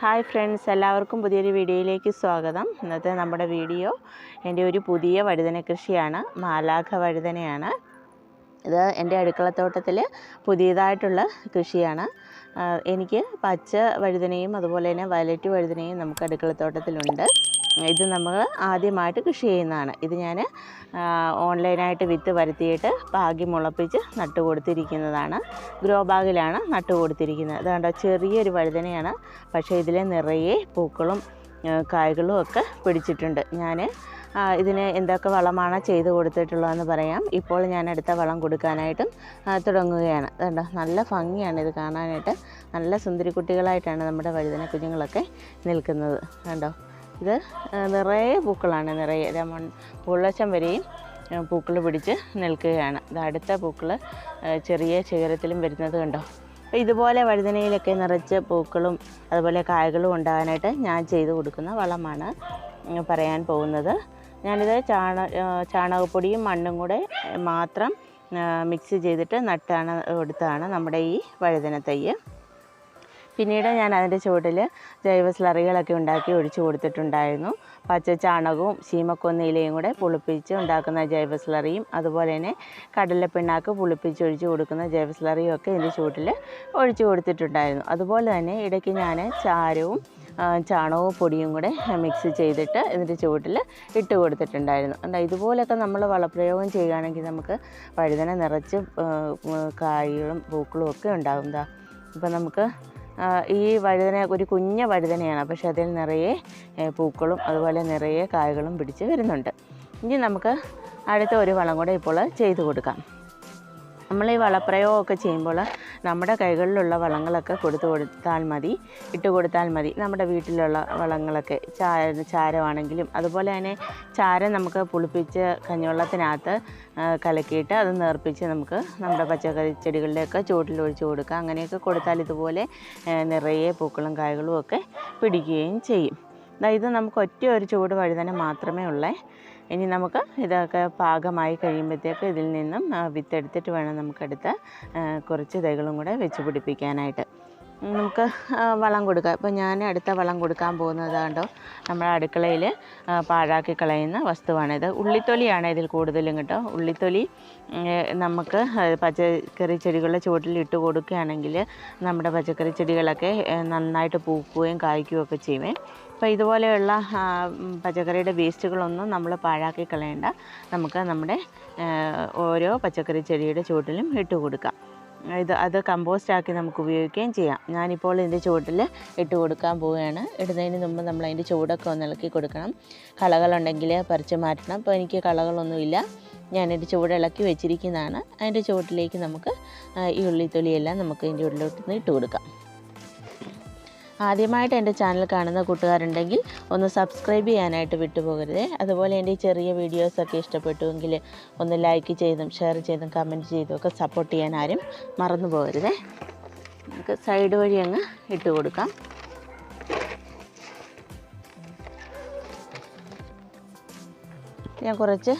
Hi friends എല്ലാവർക്കും പുതിയൊരു വീഡിയോയിലേക്ക് സ്വാഗതം. ഇന്നത്തെ നമ്മുടെ വീഡിയോ എന്റെ ഒരു പുതിയ വഴുതന കൃഷിയാണ് മാലാഖ വഴുതനയാണ്. ഇത് എന്റെ അടുക്കളത്തോട്ടത്തിൽ പുതിയതായിട്ടുള്ള കൃഷിയാണ്. എനിക്ക് പച്ച വഴുതനയും അതുപോലെ തന്നെ വയലറ്റ് വഴുതനയും നമുക്ക് അടുക്കളത്തോട്ടത്തിലുണ്ട്. ഇത് നമ്മൾ ആദ്യമായിട്ട് കൃഷി ചെയ്യുന്നതാണ്. ഇത് ഞാൻ ഓൺലൈനായിട്ട് വിത്ത് വരുത്തിയിട്ട് പാകി മുളപ്പിച്ച് നട്ടു കൊടുത്തിരിക്കുന്നതാണ്. ഗ്രോ ബാഗിലാണ് നട്ടു കൊടുത്തിരിക്കുന്നത്. അതുകൊണ്ട് ചെറിയൊരു വഴുതനയാണ്. പക്ഷേ ഇതിലെ നിറയെ പൂക്കളും കായ്കളും ഒക്കെ പിടിച്ചിട്ടുണ്ട്. ഞാൻ ഇതിന് എന്തൊക്കെ വളമാണ് ചെയ്ത് കൊടുത്തിട്ടുള്ളതെന്ന് പറയാം. ഇപ്പോൾ ഞാൻ അടുത്ത വളം കൊടുക്കാനായിട്ടും തുടങ്ങുകയാണ്. അതുകൊണ്ട് നല്ല ഭംഗിയാണ് ഇത് കാണാനായിട്ട്. നല്ല സുന്ദരി കുട്ടികളായിട്ടാണ് നമ്മുടെ വഴുതന കുഞ്ഞുങ്ങളൊക്കെ നിൽക്കുന്നത്. കണ്ടോ? ഇത് നിറയെ പൂക്കളാണ്. നിറയെ രമൺ പൂളച്ചം വരെയും പൂക്കൾ പിടിച്ച് നിൽക്കുകയാണ്. ഇത് അടുത്ത പൂക്കൾ ചെറിയ ശിഖരത്തിലും വരുന്നത് കണ്ടോ? അപ്പോൾ ഇതുപോലെ വഴുതനയിലൊക്കെ നിറച്ച് പൂക്കളും അതുപോലെ കായകളും ഉണ്ടാകാനായിട്ട് ഞാൻ ചെയ്ത് കൊടുക്കുന്ന വളമാണ് പറയാൻ പോകുന്നത്. ഞാനിത് ചാണ ചാണകപ്പൊടിയും മണ്ണും കൂടെ മാത്രം മിക്സ് ചെയ്തിട്ട് നട്ടാണ് കൊടുത്താണ് നമ്മുടെ ഈ വഴുതന തൈ പിന്നീട് ഞാൻ അതിന്റെ ചുവട്ടിൽ ജൈവ സ്ലറികളൊക്കെ ഉണ്ടാക്കി ഒഴിച്ചു കൊടുത്തിട്ടുണ്ടായിരുന്നു. പച്ച ചാണകവും ശീമക്കൊന്നയിലയും കൂടെ പുളിപ്പിച്ച് ഉണ്ടാക്കുന്ന ജൈവ സ്ലറിയും അതുപോലെ തന്നെ കടലപ്പിണ്ണാക്ക് പുളിപ്പിച്ച് ഒഴിച്ചു കൊടുക്കുന്ന ജൈവ സ്ലറിയും ഒക്കെ ഇതിന്റെ ചുവട്ടിൽ ഒഴിച്ചു കൊടുത്തിട്ടുണ്ടായിരുന്നു. അതുപോലെ തന്നെ ഇടയ്ക്ക് ഞാൻ ചാരവും ചാണകവും പൊടിയും കൂടെ മിക്സ് ചെയ്തിട്ട് ഇതിന്റെ ചുവട്ടിൽ ഇട്ട് കൊടുത്തിട്ടുണ്ടായിരുന്നു. എന്താ ഇതുപോലൊക്കെ നമ്മൾ വളപ്രയോഗം ചെയ്യുകയാണെങ്കിൽ നമുക്ക് വഴുതന നിറച്ച് കായ്കളും പൂക്കളും ഒക്കെ ഉണ്ടാകും എന്താ ഇപ്പം നമുക്ക് ഈ വഴുതന ഒരു കുഞ്ഞ വഴുതനയാണ്. പക്ഷേ അതിൽ നിറയെ പൂക്കളും അതുപോലെ നിറയെ കായ്കളും പിടിച്ച് വരുന്നുണ്ട്. ഇനി നമുക്ക് അടുത്ത ഒരു വളം കൂടെ ഇപ്പോൾ ചെയ്ത് കൊടുക്കാം. നമ്മൾ ഈ വളപ്രയോഗമൊക്കെ ചെയ്യുമ്പോൾ നമ്മുടെ കൈകളിലുള്ള വളങ്ങളൊക്കെ കൊടുത്തു കൊടുത്താൽ മതി ഇട്ട് കൊടുത്താൽ മതി. നമ്മുടെ വീട്ടിലുള്ള വളങ്ങളൊക്കെ ചാര ചാരമാണെങ്കിലും അതുപോലെ തന്നെ ചാരം നമുക്ക് പുളിപ്പിച്ച് കഞ്ഞിവെള്ളത്തിനകത്ത് കലക്കിയിട്ട് അത് നേർപ്പിച്ച് നമുക്ക് നമ്മുടെ പച്ചക്കറി ചെടികളിലൊക്കെ ചുവട്ടിൽ ഒഴിച്ചു കൊടുക്കുക. അങ്ങനെയൊക്കെ കൊടുത്താൽ ഇതുപോലെ നിറയെ പൂക്കളും കായ്കളും ഒക്കെ പിടിക്കുകയും ചെയ്യും. ഇത് നമുക്ക് ഒറ്റ ഒരു ചൂട് വഴുതന മാത്രമേ ഉള്ളേ. ഇനി നമുക്ക് ഇതൊക്കെ പാകമായി കഴിയുമ്പോഴത്തേക്ക് ഇതിൽ നിന്നും വിത്തെടുത്തിട്ട് വേണം നമുക്കടുത്ത കുറച്ച് തൈകളും കൂടെ വെച്ച് പിടിപ്പിക്കാനായിട്ട്. നമുക്ക് വളം കൊടുക്കാം. ഇപ്പോൾ ഞാൻ അടുത്ത വളം കൊടുക്കാൻ പോകുന്നത് കണ്ടോ? നമ്മുടെ അടുക്കളയിൽ പാഴാക്കി കളയുന്ന വസ്തുവാണിത് ഉള്ളിത്തൊലിയാണ് ഇതിൽ കൂടുതലും കേട്ടോ. ഉള്ളിത്തൊലി നമുക്ക് പച്ചക്കറി ചെടികളുടെ ചുവട്ടിൽ ഇട്ട് കൊടുക്കുകയാണെങ്കിൽ നമ്മുടെ പച്ചക്കറി ചെടികളൊക്കെ നന്നായിട്ട് പൂക്കുകയും കായ്ക്കുകയും ഒക്കെ ചെയ്യുമേ. അപ്പോൾ ഇതുപോലെയുള്ള പച്ചക്കറിയുടെ വേസ്റ്റുകളൊന്നും നമ്മൾ പാഴാക്കി കളയേണ്ട. നമുക്ക് നമ്മുടെ ഓരോ പച്ചക്കറി ചെടിയുടെ ചുവട്ടിലും ഇട്ട് കൊടുക്കാം. ഇത് അത് കമ്പോസ്റ്റ് ആക്കി നമുക്ക് ഉപയോഗിക്കുകയും ചെയ്യാം. ഞാനിപ്പോൾ ഇതിന്റെ ചുവട്ടിൽ ഇട്ട് കൊടുക്കാൻ പോവുകയാണ്. ഇടുന്നതിന് മുമ്പ് നമ്മൾ അതിന്റെ ചുവടൊക്കെ ഒന്ന് ഇളക്കി കൊടുക്കണം. കളകളുണ്ടെങ്കിൽ പറിച്ച് മാറ്റണം. അപ്പോൾ എനിക്ക് കളകളൊന്നുമില്ല. ഞാനിത് ചുവട് ഇളക്കി വെച്ചിരിക്കുന്നതാണ്. അതിന്റെ ചുവട്ടിലേക്ക് നമുക്ക് ഈ ഉള്ളിത്തൊലിയെല്ലാം നമുക്ക് ഇതിന്റെ ഉള്ളിലോട്ട് ഇട്ട് കൊടുക്കാം. ആദ്യമായിട്ട് എന്റെ ചാനൽ കാണുന്ന കൂട്ടുകാരുണ്ടെങ്കിൽ ഒന്ന് സബ്സ്ക്രൈബ് ചെയ്യാനായിട്ട് വിട്ടുപോകരുത്. അതുപോലെ എന്റെ ഈ ചെറിയ വീഡിയോസൊക്കെ ഇഷ്ടപ്പെട്ടുവെങ്കിൽ ഒന്ന് ലൈക്ക് ചെയ്തും ഷെയർ ചെയ്തും കമന്റ് ചെയ്തും ഒക്കെ സപ്പോർട്ട് ചെയ്യാൻ ആരും മറന്നു പോകരുതേ. നമുക്ക് സൈഡ് വഴി അങ്ങ് ഇട്ട് കൊടുക്കാം. ഞാൻ കുറച്ച്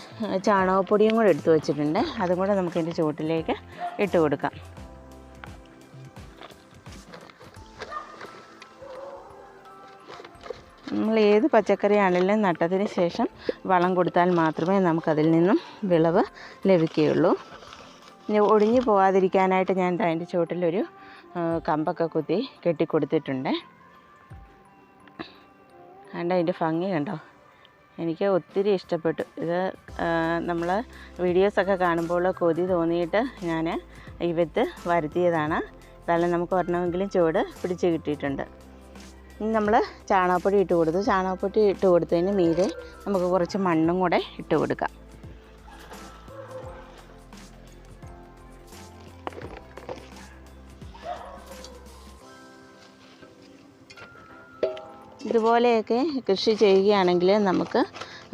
ചാണകപ്പൊടിയും കൂടെ എടുത്തു വെച്ചിട്ടുണ്ട്. അതും കൂടെ നമുക്ക് ഇതിന്റെ ചുവട്ടിലേക്ക് ഇട്ട് കൊടുക്കാം. നമ്മൾ ഏത് പച്ചക്കറിയാണെങ്കിലും നട്ടതിന് ശേഷം വളം കൊടുത്താൽ മാത്രമേ നമുക്കതിൽ നിന്നും വിളവ് ലഭിക്കുകയുള്ളൂ. ഇനി ഒടിഞ്ഞു പോകാതിരിക്കാനായിട്ട് ഞാൻ അതിന്റെ ചുവട്ടിലൊരു കമ്പൊക്കെ കുത്തി കെട്ടിക്കൊടുത്തിട്ടുണ്ട്. കണ്ട അതിന്റെ ഭംഗി കണ്ടോ? എനിക്ക് ഒത്തിരി ഇഷ്ടപ്പെട്ടു. ഇത് നമ്മൾ വീഡിയോസൊക്കെ കാണുമ്പോൾ കൊതി തോന്നിയിട്ട് ഞാൻ ഈ വിത്ത് വരുത്തിയതാണ്. അതല്ല നമുക്ക് ഒരെണ്ണമെങ്കിലും ചുവട് പിടിച്ച് കിട്ടിയിട്ടുണ്ട്. നമ്മൾ ചാണകപ്പൊടി ഇട്ട് കൊടുത്തു. ചാണകപ്പൊടി ഇട്ട് കൊടുത്തതിന് മീതെ നമുക്ക് കുറച്ച് മണ്ണും കൂടെ ഇട്ട് കൊടുക്കാം. ഇതുപോലെയൊക്കെ കൃഷി ചെയ്യുകയാണെങ്കിൽ നമുക്ക്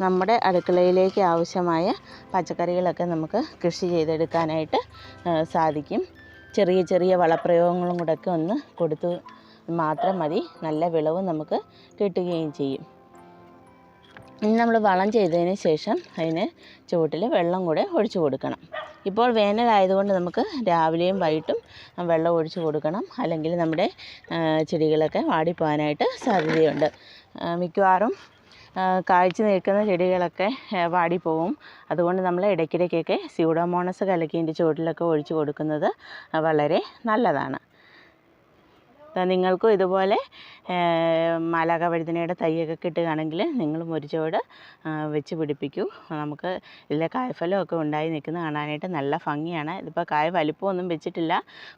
നമ്മുടെ അടുക്കളയിലേക്ക് ആവശ്യമായ പച്ചക്കറികളൊക്കെ നമുക്ക് കൃഷി ചെയ്തെടുക്കാനായിട്ട് സാധിക്കും. ചെറിയ ചെറിയ വളപ്രയോഗങ്ങളും കൂടെയൊക്കെ ഒന്ന് കൊടുത്തു മാത്രം മതി. നല്ല വിളവ് നമുക്ക് കിട്ടുകയും ചെയ്യും. ഇനി നമ്മൾ വളം ചെയ്തതിന് ശേഷം അതിന് ചുവട്ടിൽ വെള്ളം കൂടെ ഒഴിച്ചു കൊടുക്കണം. ഇപ്പോൾ വേനലായതുകൊണ്ട് നമുക്ക് രാവിലെയും വൈകിട്ടും വെള്ളം ഒഴിച്ചു കൊടുക്കണം. അല്ലെങ്കിൽ നമ്മുടെ ചെടികളൊക്കെ വാടിപ്പോകാനായിട്ട് സാധ്യതയുണ്ട്. മിക്കവാറും കാഴ്ച നിൽക്കുന്ന ചെടികളൊക്കെ വാടിപ്പോവും. അതുകൊണ്ട് നമ്മൾ ഇടയ്ക്കിടയ്ക്കൊക്കെ സ്യൂഡോമോണസ് കലക്കിന്റെ ചുവട്ടിലൊക്കെ ഒഴിച്ചു കൊടുക്കുന്നത് വളരെ നല്ലതാണ്. നിങ്ങൾക്കും ഇതുപോലെ മാലാക വഴുതനയുടെ തൈയൊക്കെ കിട്ടുകയാണെങ്കിൽ നിങ്ങളും ഒരു ചുവട് വെച്ച് പിടിപ്പിക്കൂ. നമുക്ക് ഇതിലെ കായ്ഫലമൊക്കെ ഉണ്ടായി നിൽക്കുന്നത് കാണാനായിട്ട് നല്ല ഭംഗിയാണ്. ഇതിപ്പോൾ കായ വലിപ്പമൊന്നും വെച്ചിട്ടില്ല.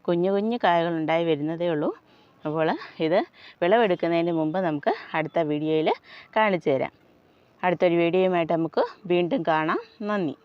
കുഞ്ഞു കുഞ്ഞു കായകൾ ഉണ്ടായി വരുന്നതേ ഉള്ളൂ. അപ്പോൾ ഇത് വിളവെടുക്കുന്നതിന് മുമ്പ് നമുക്ക് അടുത്ത വീഡിയോയിൽ കാണിച്ചു തരാം. അടുത്തൊരു വീഡിയോയുമായിട്ട് നമുക്ക് വീണ്ടും കാണാം. നന്ദി.